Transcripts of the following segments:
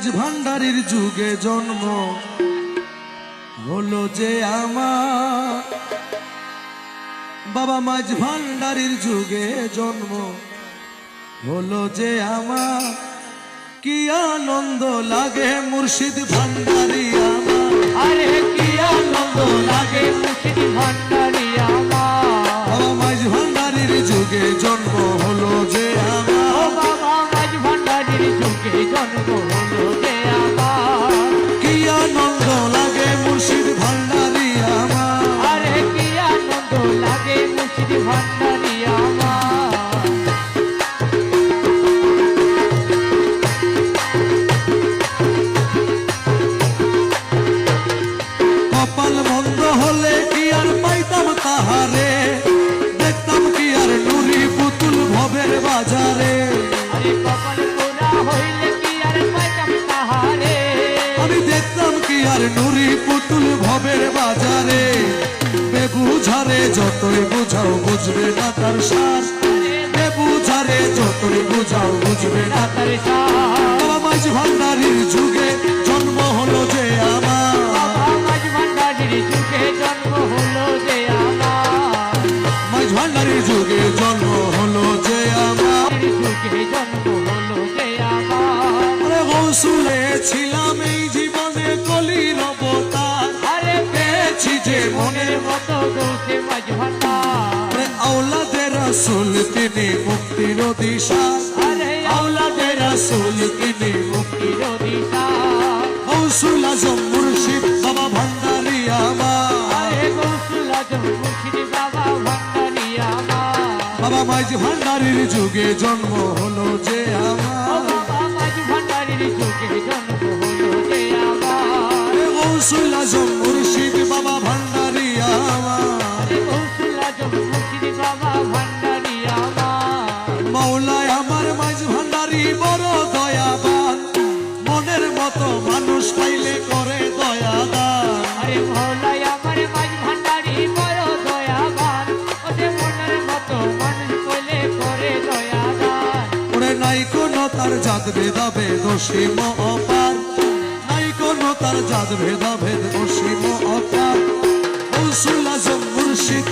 মাঝ ভান্ডারির যুগে জন্ম হলো যে আমার। বাবা মাঝ ভান্ডারির যুগে জন্ম হলো যে আমার। কি আনন্দ লাগে মুর্শিদ ভান্ডারি আমার। আরে কি আনন্দ লাগে জন্ম যতই বুঝাও বুঝবে না তার শ্বাস বেবুঝারে যতই বুঝাও বুঝবে না তার মাঝ ভান্ডারির যুগে জন্ম হলো যে আমার। মাঝ ভান্ডারির যুগে জন্ম হলো যে আমার। মাঝ ভান্ডারির যুগে জন্ম হলো যে আমার। যুগে জন্ম হলো যে আমার। আরে গৌসুলে ছিলাম এই জীবনে কলির অবতার আরে পেয়েছি যে মনের মনের মতো গৌসে মাঝ ভান্ডার আওলাদে রাসুল তিনি মুক্তির দিশা আরে আওলাদে রাসুল তিনি মুক্তি দিশা গৌসুল আজম মুর্শিদ বাবা ভান্ডারি আমার। আরে গৌসুল আজম মুর্শিদ বাবা ভান্ডারি আমার। বাবা মাঝ ভান্ডারির যুগে জন্ম হলো যে আমার। বাবা মাঝ ভান্ডারির যুগে জন্ম হলো যে আমার। গৌসুল আজম মৌলায় আমার মাঝ ভান্ডারি বড় দয়াবান। মনের মতো মানুষ পাইলে করে দয়াদান। আরে মৌলাই আমার মাঝ ভান্ডারি বড় দয়াবান। ওদের মনের মতো মানুষ কইলে করে দয়াদান। ওরে নাই কোনো তার জাত ভেদাবে দোষীম অপার। নাই কোনো তার জাত ভেদাভেদ অসীম অপার। মুর্শিদ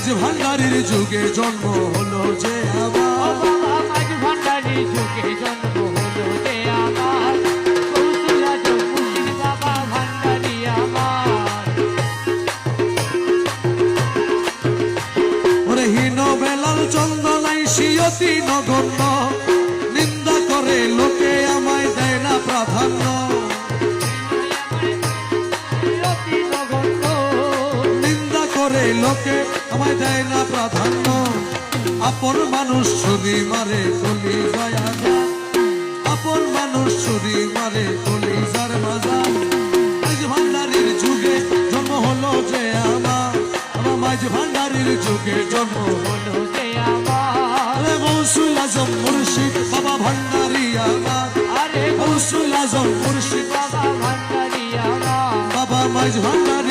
মাঝ ভান্ডারির যুগে জন্ম হলো যে নগণ্য নিন্দা করে লোকে আমায় দেয় না প্রাধান্য। লোকে আমায় দেয় না প্রাধান্য। আপন মানুষ ছুরি মারে কলি আপন মানুষ ছুরি মারে কলি যার মাজার মাঝ ভান্ডারির যুগে জন্ম হলো যে আমার। আমার মাঝ ভান্ডারির যুগে জন্ম হলো যে আমার। আজম বাবা ভান্ডারি আমার। আজম বাবা ভান্ডারি আমার। বাবা মাঝ ভান্ডারির যুগে